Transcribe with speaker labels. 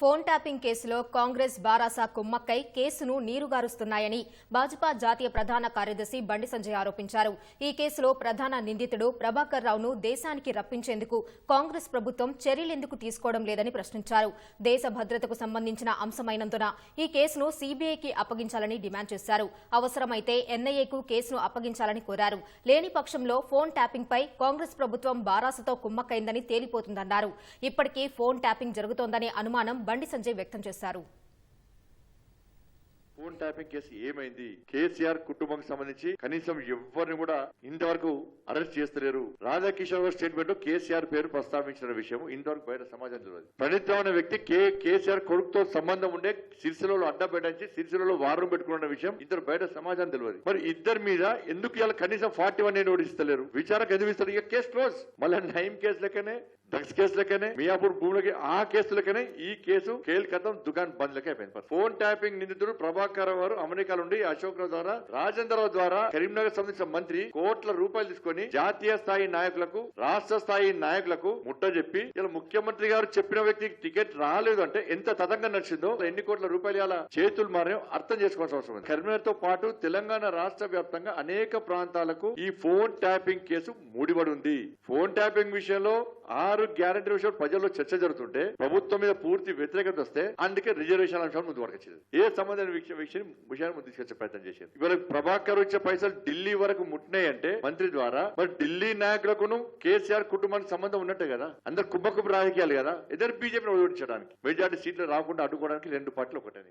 Speaker 1: Phone tapping కేసులో కాంగ్రెస్ బారాసా కుమ్మక్కై కేసును నీరుగారుస్తున్నాయని భాజపా జాతీయ ప్రధాన కార్యదర్శి బండి సంజయ్ ఆరోపించారు. ఈ కేసులో ప్రధాన నిందితుడు ప్రభాకర్ రావును దేశానికి రప్పించేందుకు కాంగ్రెస్ ప్రభుత్వం చర్యలెందుకు తీసుకోవడం లేదని ప్రశ్నించారు. దేశ భద్రతకు సంబంధించిన అంశమైనందున ఈ కేసును సీబీఐకి అప్పగించాలని డిమాండ్ చేశారు. అవసరమైతే ఎన్ఐఏకు కేసును అప్పగించాలని కోరారు. లేని పక్షంలో ఫోన్ ట్యాపింగ్పై కాంగ్రెస్ ప్రభుత్వం బారాసతో కుమ్మక్కైందని తేలిపోతుందన్నారు. ఇప్పటికీ ఫోన్ ట్యాపింగ్ జరుగుతోందనే అనుమానం బండి సంజయ్ వ్యక్తం చేశారు.
Speaker 2: ఫోన్ ట్యాపింగ్ కేసు ఏమైంది? కేసీఆర్ కుటుంబం సంబంధించి కనీసం ఎవరిని కూడా ఇంతవరకు అరెస్ట్ చేస్తలేరు. రాధాకిషోర్ గారు స్టేట్మెంట్లో కేసీఆర్ పేరు ప్రస్తావించిన విషయం ఇంతవరకు బయట సమాజం తెలియదు. ప్రణీత్ అనే వ్యక్తి కే కేసీఆర్ కొడుకుతో సంబంధం ఉండే సిరిసిలలో అడ్డ పెట్టించి సిరిసిలలో వారం పెట్టుకున్న విషయం ఇద్దరు బయట సమాజం తెలియదు. మరి ఇద్దరి మీద ఎందుకు ఇలా కనీసం ఫార్టీ వన్ నోటిస్తలేరు విచారకు ఎందుకు ఇస్తారు? ఇక కేసు క్లోజ్ మళ్ళీ నయం కేసు లెక్కనే డ్రగ్స్ కేసు లెక్కనే మియాపూర్ భూములకి ఆ కేసు లెక్కనే ఈ కేసు కేల్ కథం దుకాన్ బంద్ లెక్క అయిపోయింది ఫోన్ ట్యాపింగ్ నిందితుడు ప్రభాకర్ వారు అమెరికాలో ఉండి అశోక్ ద్వారా రాజేంద్ర ద్వారా కరీంనగర్ సంబంధించిన మంత్రి కోట్ల రూపాయలు తీసుకొని జాతీయ స్థాయి నాయకులకు రాష్ట్ర స్థాయి నాయకులకు ముట్ట చెప్పి ఇలా ముఖ్యమంత్రి గారు చెప్పిన వ్యక్తికి టికెట్ రాలేదు అంటే ఎంత తతంగా నడిచిందో ఎన్ని కోట్ల రూపాయలు చేతులు మారాయో అర్థం చేసుకోవాల్సిన అవసరం ఉంది. కరీంనగర్తో పాటు తెలంగాణ రాష్ట్ర వ్యాప్తంగా అనేక ప్రాంతాలకు ఈ ఫోన్ ట్యాపింగ్ కేసు ముడిపడి ఉంది. ఫోన్ ట్యాపింగ్ విషయంలో ఆరు గ్యారంటీ విషయంలో ప్రజల్లో చర్చ జరుగుతుంటే ప్రభుత్వం మీద పూర్తి వ్యతిరేకత వస్తే అందుకే రిజర్వేషన్ అంశాలు ముందు వరకొచ్చింది. ఏ సంబంధమైన విషయాన్ని ముందు తీసుకొచ్చే ప్రయత్నం చేసింది. ఇవాళ ప్రభాకర్ ఇచ్చే పైసలు ఢిల్లీ వరకు ముట్టినాయంటే మంత్రి ద్వారా మరి ఢిల్లీ నాయకులకును కేసీఆర్ కుటుంబానికి సంబంధం ఉన్నట్టే కదా? అందరు కుబ్బ కుబ్బ రాజకీయాలు కదా? ఇద్దరు బీజేపీని ఓడించడానికి. మెజార్టీ సీట్లు రాకుండా అడ్డుకోవడానికి రెండు పార్టీలు ఒకటే